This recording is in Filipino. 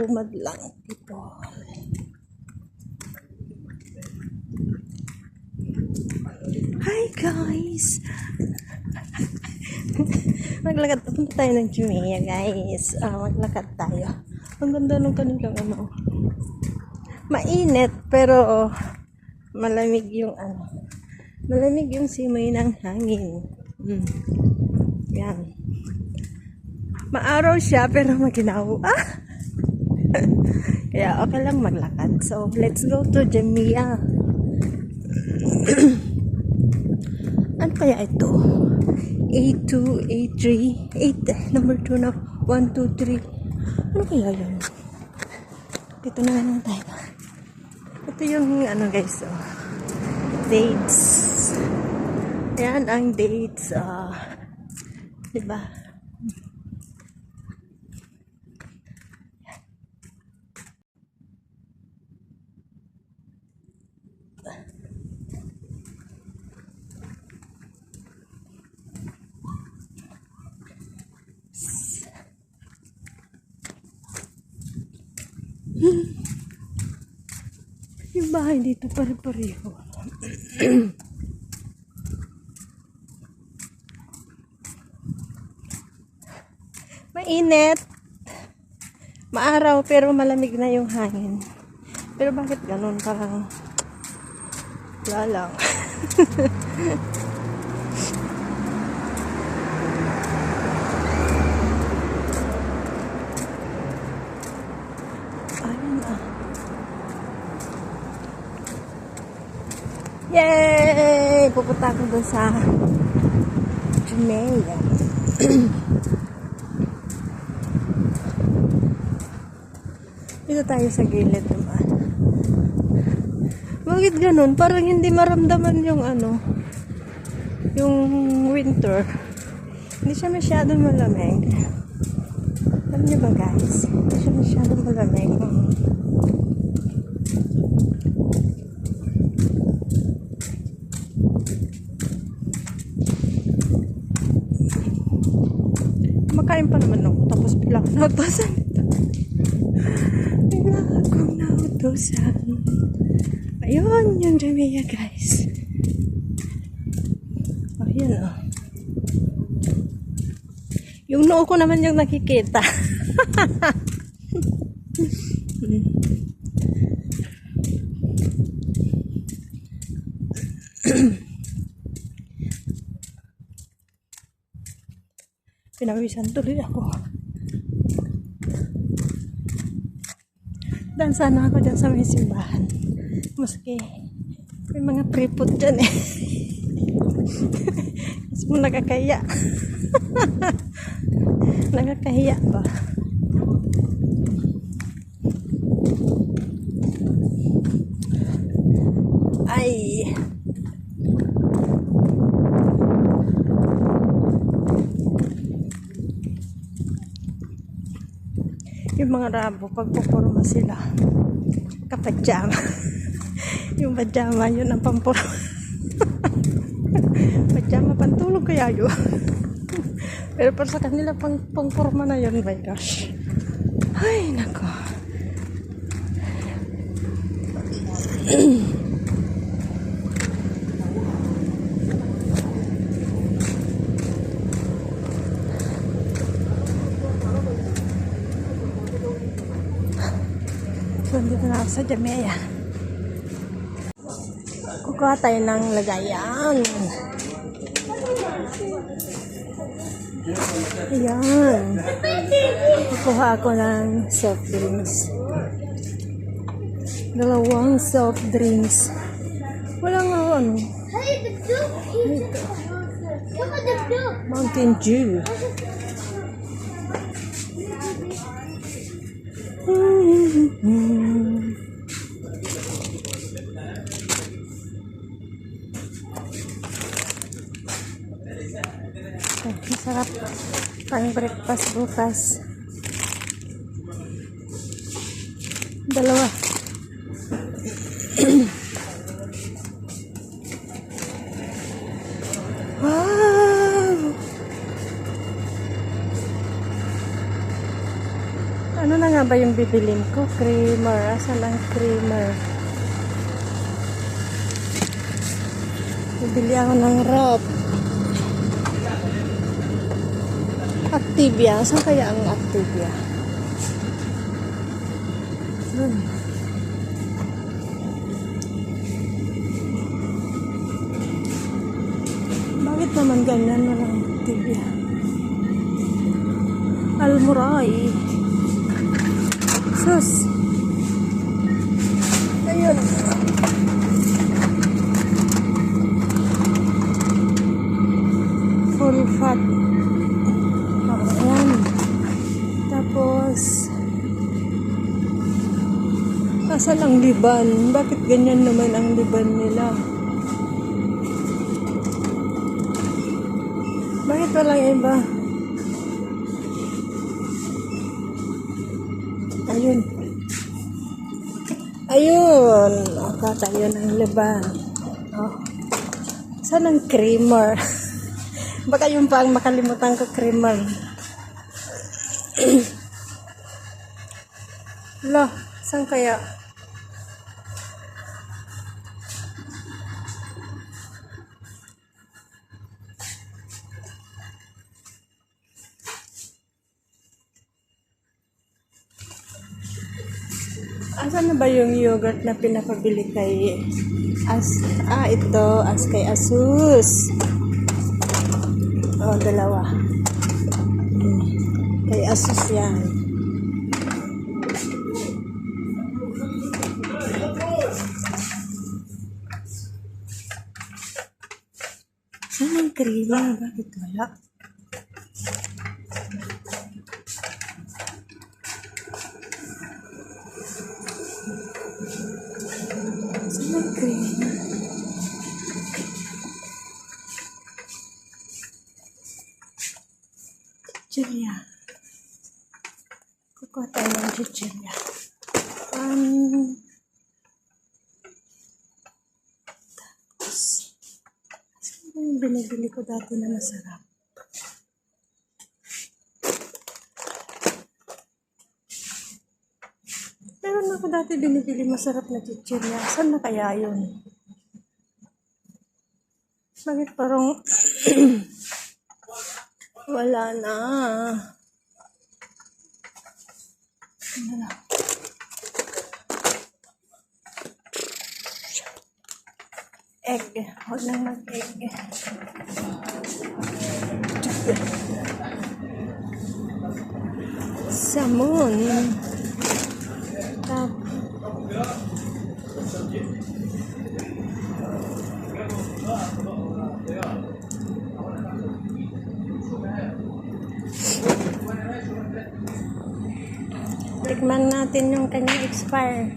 Pumadlang people. Hi guys! maglakad punta tayo ng Jumea guys. Ah, maglakad tayo. Ang ganda ng kanilang ano. Mainit pero malamig yung ano. Malamig yung simoy ng hangin. Mm. Yan. Maaraw siya pero maginaw. Ah! Kaya okay lang maglakad. So, let's go to Jamia. ano kaya ito? A2, A3, 8, number 2 na 1, 2, 3. Ano kaya yun? Dito na nga lang tayo. Ito yung ano guys, oh. dates. Ayan ang dates. ah diba? Yung bahay dito pare-pareho. Mainit. Maaraw pero malamig na yung hangin. Pero bakit ganun? Parang wala lang. Ayun ah. Yay! Pupunta ako dun sa Jumea. Dito tayo sa gilid naman. Bakit ganun? Parang hindi maramdaman yung ano, yung winter. Hindi siya masyadong malamig. Alam niyo ba guys? Hindi siya masyadong malamig. Makain pa naman ako. Tapos bigla ako nautosan. bigla akong nautosan. Ayun, yung Jamia guys. Ayun oh. Yung noo ko naman yung nakikita. Pinawisan tuloy ako. Dan sana ako dyan sa may simbahan. Maski may mga pripot dyan eh. Mas mo nakakaya. nakakahiya ba? Ay. Yung mga rabo, pag pupurma sila, kapajama. yung pajama, yun ang pampurma. pajama, pantulog kaya yun. Pero para sa kanila, pang, pangpurma na yun, my gosh. Ay, nako. dito na ako sa Jamea. Kukuha tayo ng lagayan. Ayan. Kukuha ako ng soft drinks. Dalawang soft drinks. Ano, duck! Look at the duck! Mountain Dew. Breakfast bukas. Dalawa. wow! Ano na nga ba yung yung bibilin ko. Creamer. Asan ang creamer? Bibili ako ng rope. Activia. Saan kaya ang Activia? Yun. Bakit naman ganyan walang Activia? Almuray. Sus. Ayun. Full fat. Asan ang liban? Bakit ganyan naman ang liban nila? Bakit walang iba? Ayun. Ayun. Akata yun ang liban. Oh. Saan ang creamer? Baka yung pa ang makalimutan ko creamer. Lo, saan kaya? Asan na ba yung yogurt na pinapabili kay As ah ito as kay Asus. Oh, dalawa. Hmm. Kay Asus yan. Saan ang krima? Bakit wala? Kukuha tayo ng chichirya. Um, tapos, yung binibili ko dati na masarap? Meron ako dati binibili masarap na chichirya. Saan na kaya yun? Bakit parang wala na. egg. Huwag nang mag-egg. Samon. Tap. Thank Tikman natin yung kanyang expire.